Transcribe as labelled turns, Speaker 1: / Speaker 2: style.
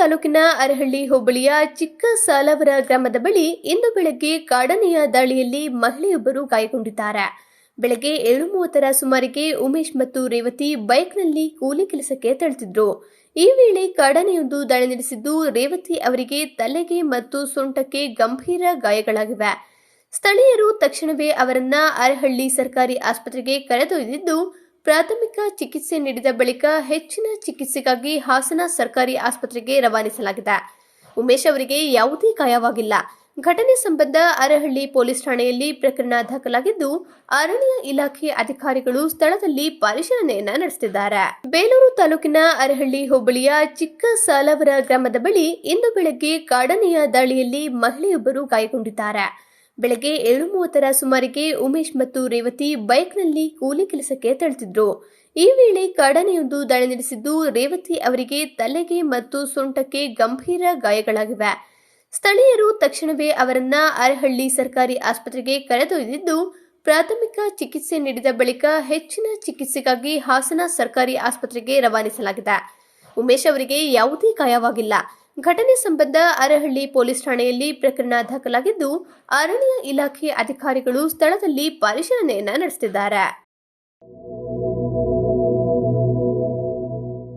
Speaker 1: ತಾಲೂಕಿನ ಅರಹಳ್ಳಿ ಹೋಬಳಿಯ ಚಿಕ್ಕ ಸಾಲವರ ಗ್ರಾಮದ ಬಳಿ ಇಂದು ಬೆಳಗ್ಗೆ ಕಾಡನೆಯ ದಾಳಿಯಲ್ಲಿ ಮಹಿಳೆಯೊಬ್ಬರು ಗಾಯಗೊಂಡಿದ್ದಾರೆ. ಬೆಳಗ್ಗೆ ಏಳು ಮೂವತ್ತರ ಸುಮಾರಿಗೆ ಉಮೇಶ್ ಮತ್ತು ರೇವತಿ ಬೈಕ್ನಲ್ಲಿ ಕೂಲಿ ಕೆಲಸಕ್ಕೆ ತೆರಳುತ್ತಿದ್ದರು ಈ ವೇಳೆ ಕಾಡನೆಯೊಂದು ದಾಳಿ ನಡೆಸಿದ್ದು ರೇವತಿ ಅವರಿಗೆ ತಲೆಗೆ ಮತ್ತು ಸೊಂಟಕ್ಕೆ ಗಂಭೀರ ಗಾಯಗಳಾಗಿವೆ. ಸ್ಥಳೀಯರು ತಕ್ಷಣವೇ ಅವರನ್ನ ಅರಹಳ್ಳಿ ಸರ್ಕಾರಿ ಆಸ್ಪತ್ರೆಗೆ ಕರೆದೊಯ್ದಿದ್ದು ಪ್ರಾಥಮಿಕ ಚಿಕಿತ್ಸೆ ನೀಡಿದ ಬಳಿಕ ಹೆಚ್ಚಿನ ಚಿಕಿತ್ಸೆಗಾಗಿ ಹಾಸನ ಸರ್ಕಾರಿ ಆಸ್ಪತ್ರೆಗೆ ರವಾನಿಸಲಾಗಿದೆ. ಉಮೇಶ್ ಅವರಿಗೆ ಯಾವುದೇ ಗಾಯವಾಗಿಲ್ಲ. ಘಟನೆ ಸಂಬಂಧ ಅರಹಳ್ಳಿ ಪೊಲೀಸ್ ಠಾಣೆಯಲ್ಲಿ ಪ್ರಕರಣ ದಾಖಲಾಗಿದ್ದು, ಅರಣ್ಯ ಇಲಾಖೆ ಅಧಿಕಾರಿಗಳು ಸ್ಥಳದಲ್ಲಿ ಪರಿಶೀಲನೆಯನ್ನ ನಡೆಸಿದ್ದಾರೆ ಬೇಲೂರು ತಾಲೂಕಿನ ಅರಹಳ್ಳಿ ಹೋಬಳಿಯ ಚಿಕ್ಕ ಸಾಲವರ ಗ್ರಾಮದ ಬಳಿ ಇಂದು ಬೆಳಗ್ಗೆ ಕಾಡನೆಯ ದಾಳಿಯಲ್ಲಿ ಮಹಿಳೆಯೊಬ್ಬರು ಗಾಯಗೊಂಡಿದ್ದಾರೆ. ಬೆಳಗ್ಗೆ ಏಳು ಮೂವತ್ತರ ಸುಮಾರಿಗೆ ಉಮೇಶ್ ಮತ್ತು ರೇವತಿ ಬೈಕ್ನಲ್ಲಿ ಕೂಲಿ ಕೆಲಸಕ್ಕೆ ತೆರಳುತ್ತಿದ್ರು. ಈ ವೇಳೆ ಕಾಡನೆಯೊಂದು ದಾಳಿ ನಡೆಸಿದ್ದು ರೇವತಿ ಅವರಿಗೆ ತಲೆಗೆ ಮತ್ತು ಸೊಂಟಕ್ಕೆ ಗಂಭೀರ ಗಾಯಗಳಾಗಿವೆ. ಸ್ಥಳೀಯರು ತಕ್ಷಣವೇ ಅವರನ್ನ ಅರಹಳ್ಳಿ ಸರ್ಕಾರಿ ಆಸ್ಪತ್ರೆಗೆ ಕರೆದೊಯ್ದಿದ್ದು, ಪ್ರಾಥಮಿಕ ಚಿಕಿತ್ಸೆ ನೀಡಿದ ಬಳಿಕ ಹೆಚ್ಚಿನ ಚಿಕಿತ್ಸೆಗಾಗಿ ಹಾಸನ ಸರ್ಕಾರಿ ಆಸ್ಪತ್ರೆಗೆ ರವಾನಿಸಲಾಗಿದೆ. ಉಮೇಶ್ ಅವರಿಗೆ ಯಾವುದೇ ಗಾಯವಾಗಿಲ್ಲ. ಘಟನೆ ಸಂಬಂಧ ಅರಹಳ್ಳಿ ಪೊಲೀಸ್ ಠಾಣೆಯಲ್ಲಿ ಪ್ರಕರಣ ದಾಖಲಾಗಿದ್ದು ಅರಣ್ಯ ಇಲಾಖೆ ಅಧಿಕಾರಿಗಳು ಸ್ಥಳದಲ್ಲಿ ಪರಿಶೀಲನೆಯನ್ನ ನಡೆಸುತ್ತಿದ್ದಾರೆ